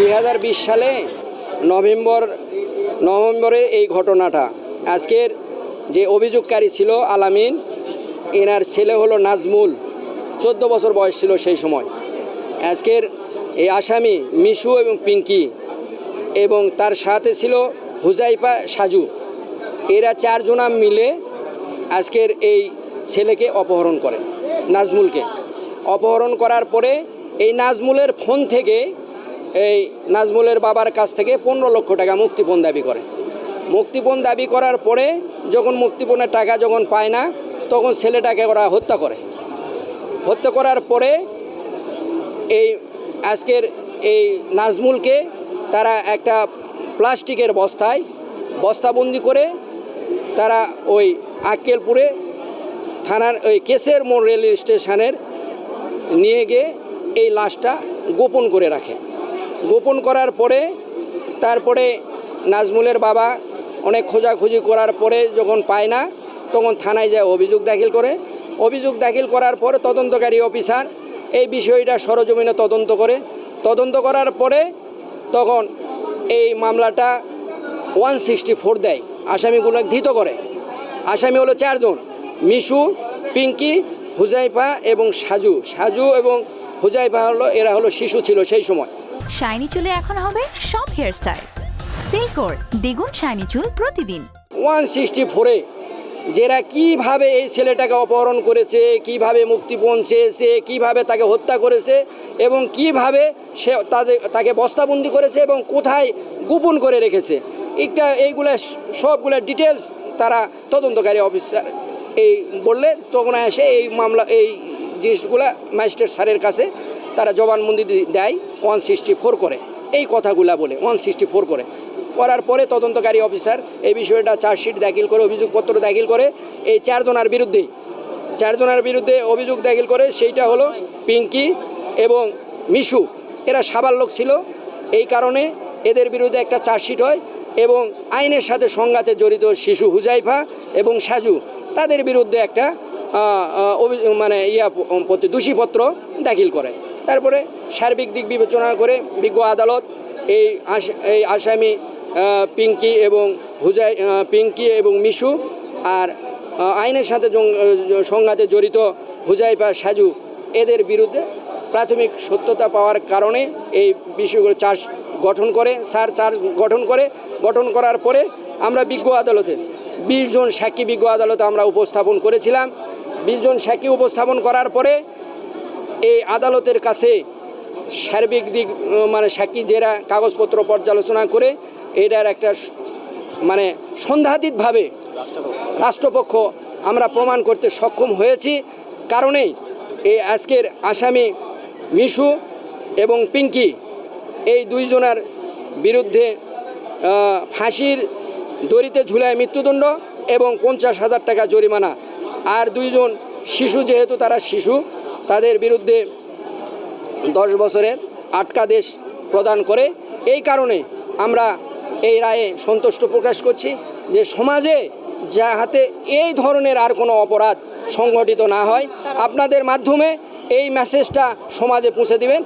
দুই হাজার বিশ সালে নভেম্বর, নভেম্বরের এই ঘটনাটা। আজকের যে অভিযোগকারী ছিল আলামিন, এনার ছেলে হলো নাজমুল। চোদ্দ বছর বয়স ছিল সেই সময়। আজকের এই আসামি মিশু এবং পিঙ্কি এবং তার সাথে ছিল হুজাইফা সাজু। এরা চারজনা মিলে আজকের এই ছেলেকে অপহরণ করে, নাজমুলকে। অপহরণ করার পরে এই নাজমুলের ফোন থেকে এই নাজমুলের বাবার কাছ থেকে পনেরো লক্ষ টাকা মুক্তিপণ দাবি করে। মুক্তিপণ দাবি করার পরে যখন মুক্তিপণের টাকা যখন পায় না, তখন ছেলেটাকে ওরা হত্যা করে। হত্যা করার পরে এই আজকের এই নাজমুলকে তারা একটা প্লাস্টিকের বস্তায় বস্তাবন্দি করে তারা ওই আক্কেলপুরে থানার ওই কেসের মোড় রেল স্টেশনের নিয়ে গিয়ে এই লাশটা গোপন করে রাখে। গোপন করার পরে, তারপরে নাজমুলের বাবা অনেক খোঁজাখুঁজি করার পরে যখন পায় না, তখন থানায় যায় অভিযোগ দাখিল করে। অভিযোগ দাখিল করার পরে তদন্তকারী অফিসার এই বিষয়টা সরজমিনে তদন্ত করে। তদন্ত করার পরে তখন এই মামলাটা ওয়ান সিক্সটি ফোর দেয়, আসামিগুলো ধৃত করে। আসামি হলো চারজন, মিশু, পিঙ্কি, হুজাইফা এবং সাজু। সাজু এবং হুজাইফা হলো, এরা হলো শিশু ছিল সেই সময়। শাইনি চুলে এখন হবে সব হেয়ারস্টাইল সিল্কোর দ্বিগুণ শাইনি চুল প্রতিদিন। ওয়ান সিক্সটি ফোরে যারা কীভাবে এই ছেলেটাকে অপহরণ করেছে, কীভাবে মুক্তিপণ চেয়েছে কীভাবে তাকে হত্যা করেছে এবং কীভাবে সে তাদের, তাকে বস্তাবন্দি করেছে এবং কোথায় গোপন করে রেখেছে একটা এইগুলা সবগুলা ডিটেলস তারা তদন্তকারী অফিসার এই বললে তখন এসে এই মামলা, এই জিনিসগুলা ম্যাজিস্ট্রেট স্যারের কাছে তারা জবানবন্দি দেয় ওয়ান সিক্সটি ফোর করে। এই কথাগুলা বলে ওয়ান সিক্সটি ফোর করে। করার পরে তদন্তকারী অফিসার এই বিষয়টা চার্জশিট দাখিল করে, অভিযোগপত্র দাখিল করে, এই চারজনার বিরুদ্ধেই চারজনার বিরুদ্ধে অভিযোগ দাখিল করে, সেইটা হলো পিঙ্কি এবং মিশু। এরা সাবার লোক ছিল। এই কারণে এদের বিরুদ্ধে একটা চার্জশিট হয় এবং আইনের সাথে সংঘাতে জড়িত শিশু হুজাইফা এবং সাজু, তাদের বিরুদ্ধে একটা মানে ইয়া দোষীপত্র দাখিল করে। তারপরে সার্বিক দিক বিবেচনা করে বিজ্ঞ আদালত এই এই আসামি পিঙ্কি এবং হুজাই পিঙ্কি এবং মিশু আর আইনের সাথে সংঘাতে জড়িত হুজাইফা সাজু, এদের বিরুদ্ধে প্রাথমিক সত্যতা পাওয়ার কারণে এই বিষয়গুলো চার্জ গঠন করে স্যার চার্জ গঠন করে, গঠন করার পরে আমরা বিজ্ঞ আদালতে, বিশ জন সাক্ষী বিজ্ঞ আদালতে আমরা উপস্থাপন করেছিলাম। বিশ জন সাক্ষী উপস্থাপন করার পরে এই আদালতের কাছে সার্বিক দিক মানে সাক্ষী জেরা কাগজপত্র পর্যালোচনা করে এটার একটা মানে সন্দেহাতীতভাবে রাষ্ট্রপক্ষ আমরা প্রমাণ করতে সক্ষম হয়েছি। কারণেই এই আজকের আসামি মিশু এবং পিঙ্কি এই দুইজনার বিরুদ্ধে ফাঁসির দড়িতে ঝুলায় মৃত্যুদণ্ড এবং পঞ্চাশ হাজার টাকা জরিমানা আর দুইজন শিশু, যেহেতু তারা শিশু, তাদের বিরুদ্ধে দশ বছরের আটকাদেশ প্রদান করে। এই কারণে আমরা এই রায়ে সন্তুষ্ট প্রকাশ করছি যে সমাজে যা হাতে এই ধরনের আর কোনো অপরাধ সংঘটিত না হয়। আপনাদের মাধ্যমে এই মেসেজটা সমাজে পৌঁছে দিবেন।